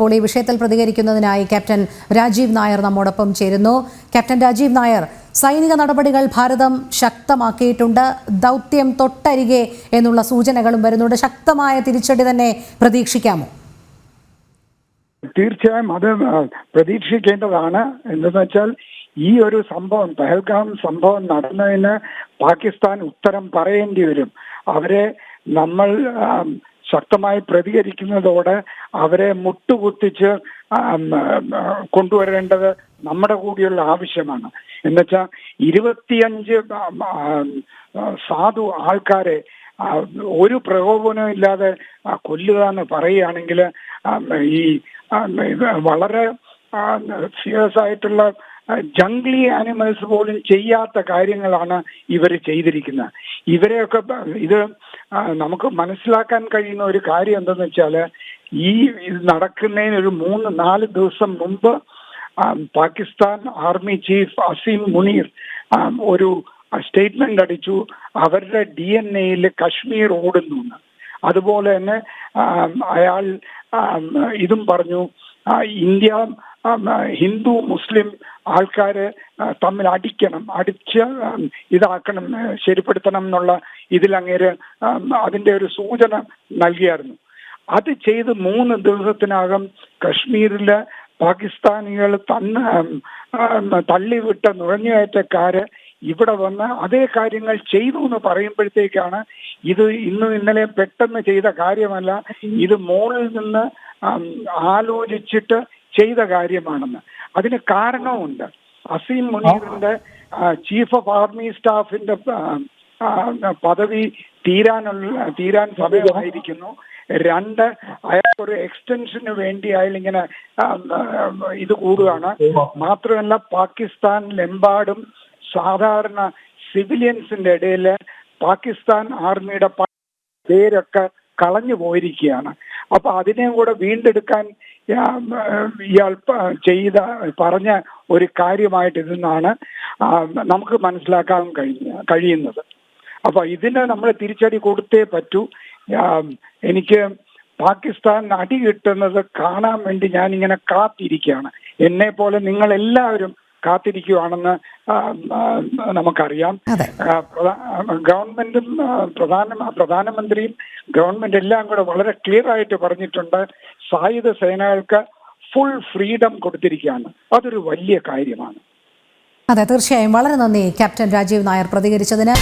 ഇപ്പോൾ ഈ വിഷയത്തിൽ പ്രതികരിക്കുന്നതിനായി ക്യാപ്റ്റൻ രാജീവ് നായർ നമ്മോടൊപ്പം ചേരുന്നു. ക്യാപ്റ്റൻ രാജീവ് നായർ സൈനിക നടപടികൾ ഭാരതം ശക്തമാക്കിയിട്ടുണ്ട്. ദൗത്യം തൊട്ടരികെ എന്നുള്ള സൂചനകളും വരുന്നുണ്ട്. ശക്തമായ തിരിച്ചടി തന്നെ പ്രതീക്ഷിക്കാമോ? തീർച്ചയായും അത് പ്രതീക്ഷിക്കേണ്ടതാണ്. എന്തെന്ന് വെച്ചാൽ ഈ ഒരു സംഭവം പഹൽഗാം സംഭവം നടന്നതിന് പാകിസ്ഥാൻ ഉത്തരം പറയേണ്ടി വരും. അവരെ നമ്മൾ ശക്തമായി പ്രതികരിക്കുന്നതോടെ അവരെ മുട്ടുകുത്തിച്ച് കൊണ്ടുവരേണ്ടത് നമ്മുടെ കൂടിയുള്ള ആവശ്യമാണ്. എന്നുവെച്ചാൽ ഇരുപത്തിയഞ്ച് സാധു ആൾക്കാരെ ഒരു പ്രകോപനവും ഇല്ലാതെ കൊല്ലുക എന്ന് പറയുകയാണെങ്കിൽ ഈ വളരെ സീരിയസ് ആയിട്ടുള്ള ജംഗ്ലി ആനിമൽസ് പോലും ചെയ്യാത്ത കാര്യങ്ങളാണ് ഇവർ ചെയ്തിരിക്കുന്നത് ഇവരെയൊക്കെ ഇത് നമുക്ക് മനസ്സിലാക്കാൻ കഴിയുന്ന ഒരു കാര്യം എന്തെന്ന് വെച്ചാൽ ഈ ഇത് നടക്കുന്നതിന് ഒരു മൂന്ന് നാല് ദിവസം മുമ്പ് പാകിസ്ഥാൻ ആർമി ചീഫ് അസീം മുനീർ ഒരു സ്റ്റേറ്റ്മെന്റ് അടിച്ചു. അവരുടെ ഡി എൻ എയിൽ കശ്മീർ ഓടുന്നു അതുപോലെ തന്നെ അയാൾ ഇതും പറഞ്ഞു. ഇന്ത്യ ഹിന്ദു മുസ്ലിം ആൾക്കാര് തമ്മിൽ അടിക്കണം അടിച്ച് ഇതാക്കണം ശരിപ്പെടുത്തണം എന്നുള്ള ഇതിലങ്ങേര് അതിന്റെ ഒരു സൂചന നൽകിയായിരുന്നു. അത് ചെയ്ത് മൂന്ന് ദിവസത്തിനകം കശ്മീരിലെ പാകിസ്ഥാനികൾ തന്ന് തള്ളിവിട്ട നുഴഞ്ഞുകയറ്റക്കാര് ഇവിടെ വന്ന് അതേ കാര്യങ്ങൾ ചെയ്തു എന്ന് പറയുമ്പോഴത്തേക്കാണ് ഇത് ഇന്നും ഇന്നലെ പെട്ടെന്ന് ചെയ്ത കാര്യമല്ല. ഇത് മോളിൽ നിന്ന് ആലോചിച്ചിട്ട് ചെയ്ത കാര്യമാണെന്ന്. അതിന് കാരണവുമുണ്ട്. അസീം മുനീറിന്റെ ചീഫ് ഓഫ് ആർമി സ്റ്റാഫിന്റെ പദവി തീരാനുള്ള തീരാൻ സമയമായിരിക്കുന്നു. രണ്ട് അയാൾക്കൊരു എക്സ്റ്റൻഷന് വേണ്ടി അയാളിങ്ങനെ ആ, ആ, ഇത് കൂടുകയാണ്. മാത്രമല്ല പാകിസ്ഥാനിലെമ്പാടും സാധാരണ സിവിലിയൻസിന്റെ ഇടയിൽ പാകിസ്ഥാൻ ആർമിയുടെ പേരൊക്കെ കളഞ്ഞു പോയിരിക്കുകയാണ്. അപ്പൊ അതിനെയും കൂടെ വീണ്ടെടുക്കാൻ ഇയാൾ ചെയ്ത പറഞ്ഞ ഒരു കാര്യമായിട്ട് ഇതെന്നാണ് നമുക്ക് മനസ്സിലാക്കാൻ കഴിഞ്ഞ കഴിയുന്നത്. അപ്പൊ ഇതിന് നമ്മൾ തിരിച്ചടി കൊടുത്തേ പറ്റൂ. എനിക്ക് പാകിസ്ഥാൻ അടി കിട്ടുന്നത് കാണാൻ വേണ്ടി ഞാൻ ഇങ്ങനെ കാത്തിരിക്കുകയാണ്. എന്നെ പോലെ നിങ്ങൾ എല്ലാവരും കാത്തിരിക്കുകയാണെന്ന് നമുക്കറിയാം. ഗവൺമെന്റും പ്രധാന പ്രധാനമന്ത്രിയും ഗവൺമെന്റ് എല്ലാം കൂടെ വളരെ ക്ലിയർ ആയിട്ട് പറഞ്ഞിട്ടുണ്ട്. സായുധ സേനകൾക്ക് ഫുൾ ഫ്രീഡം കൊടുത്തിരിക്കുകയാണ്. അതൊരു വലിയ കാര്യമാണ്. അതെ തീർച്ചയായും. വളരെ നന്ദി ക്യാപ്റ്റൻ രാജീവ് നായർ പ്രതികരിച്ചതിന്.